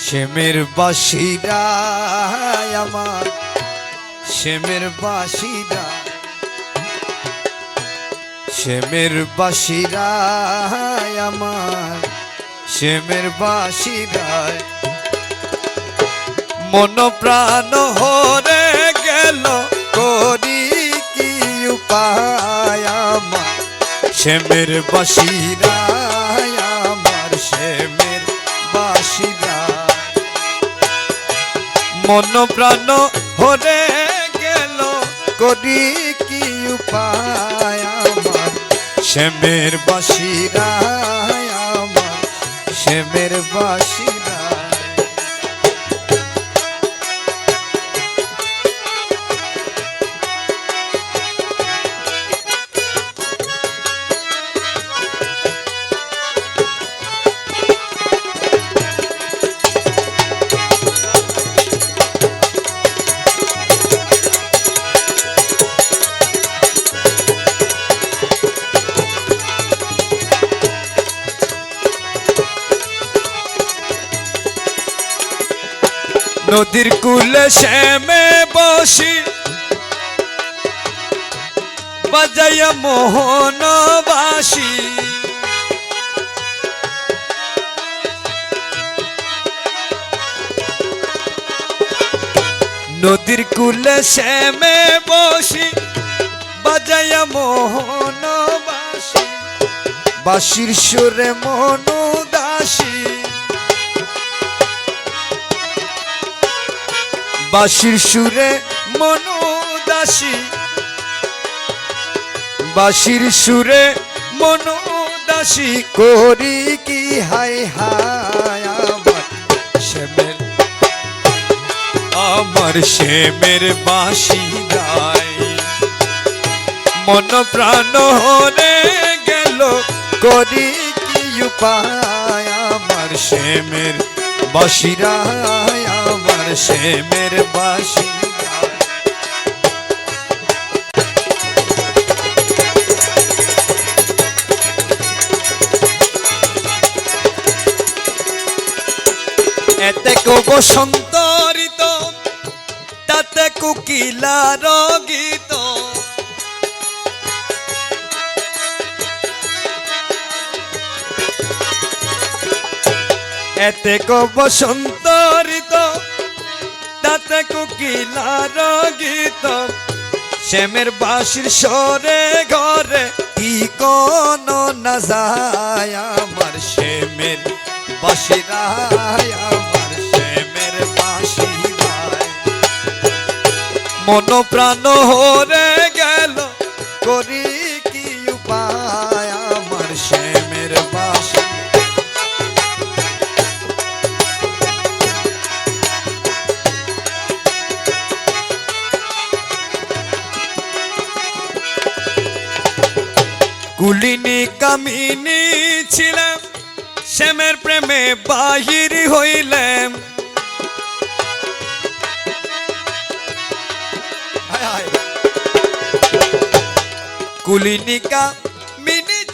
শ্যামের বাসিরা আমার শ্যামের বাসিরা শ্যামের বাসিরা আমার শ্যামের বাসিরায় মন প্রাণ হরে গেল, করি কি উপায় আমার? শ্যামের বাসিরা আমার শ্যামের বাসিরা মন প্রাণ হরে গেল। করি কি উপায় আমার? শ্যামের বাসিরা আমার। শ্যামের বাসিরা নদীর কুলে শ্যামে বসি। বাজাইয়া মোহন বাসি নদীর কুলে শ্যামে বসি, বাজাইয়া মোহন বাসি বাসির সুরে মনু বাঁশির সুরে মনুদাসী বাঁশির সুরে মনুদাসী করি কি হাই হায় আমার শ্যামের আমার শ্যামের বাঁশি গায়। মন প্রাণ হরে গেল, করি কি উপায় আমার শ্যামের বাসিরায় আমার শ্যামের বাসিরা এতে কো বসন্ত ঋত তাতে কুকিলার গীত এতে বসন্ত ঋত তাতে কুকিলার গীত শ্যামের বাঁশির সরে ঘরে কি কোন না যায় আমার শ্যামের বাসিরায় আমার শ্যামের বাসিরায় মন প্রাণ হরে গেল, করি কুলিনী কামিনী ছিলাম, শ্যামের প্রেমে বাহির হইলাম হায়।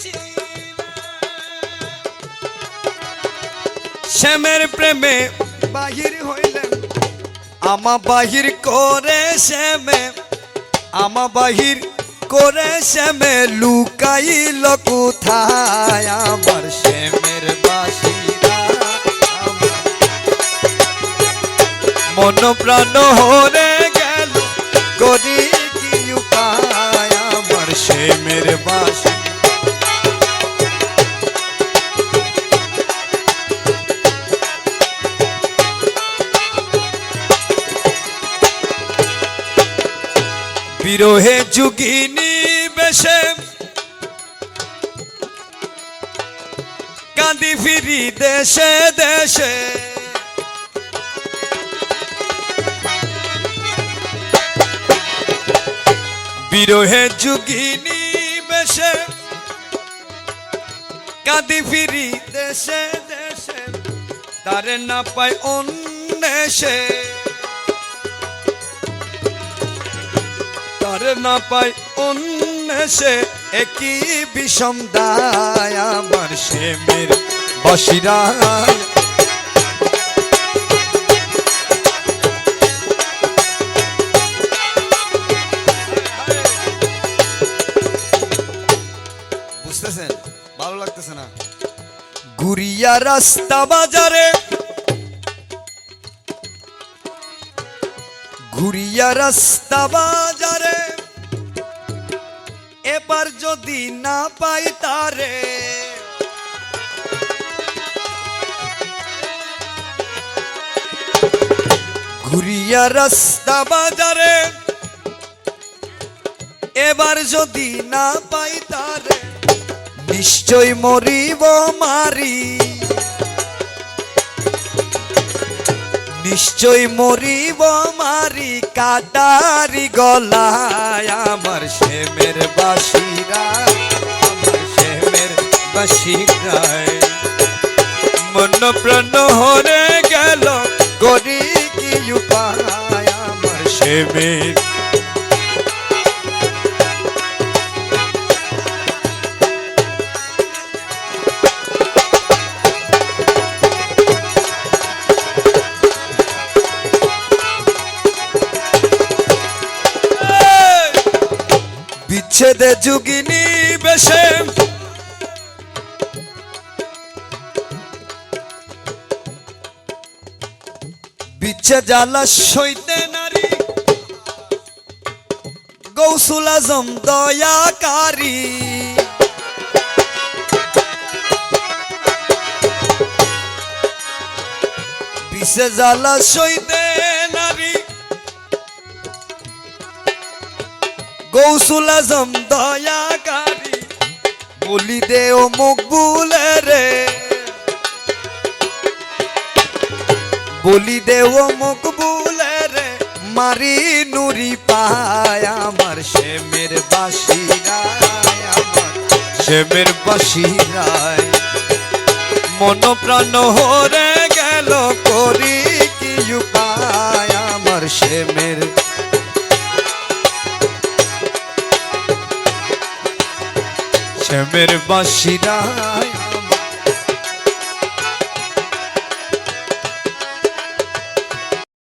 ছিলাম, শ্যামের প্রেমে বাহির হইলাম আমা বাহির করে শ্যামে, আমা বাহির করে শ্যামে লুকাইল কোথায়? আমার শ্যামের বাসিরা মন প্রাণ হরে গেল, করি কি উপায়? আমার শ্যামের বাসি বিরোহে যুগিনী বেশে কাঁদি ফিরি দেশে দেশে। বিরোহে যুগিনী বেশে কাঁদি ফিরি দেশে দেশে। তারে না পায় অন্যেষে তারে না পায় সে একই বিষম দায় আমার সে মের বসিরায় বুঝতেছেন? ভালো লাগতেছে না? গুরিয়া রাস্তা বাজারে ঘুরিয়া রাস্তা বাজারে এবার যদি না পাই তারে? ঘুরিয়া রাস্তা বাজারে, এবার যদি না পাই তারে, নিশ্চয় মরিব মারি। নিশ্চয় মরিব মারি কাটারি গলায় আমার শ্যামের বাসিরা, আমার শ্যামের বাসিরায় মন প্রাণ হরে গেল গরি কি উপায়? আমার শ্যামের বিচ্ছেদে যুগিনী বেশে। বিচ্ছে জ্বালা সইতে নারী। গৌসুল আজম দয়াকারী। বিছে জ্বালা সইতে গৌসুল আজম দয়াকারী, বলি দে ও মকবুলে রে। বলি দে ও মকবুলে রে, মারি নুরি পায় আমার শ্যামের বাসিরায় আমার শ্যামের বাসিরায় মন প্রাণ হরে গেল, করি কি উপায় আমার শ্যামের শ্যামের বাসিরায়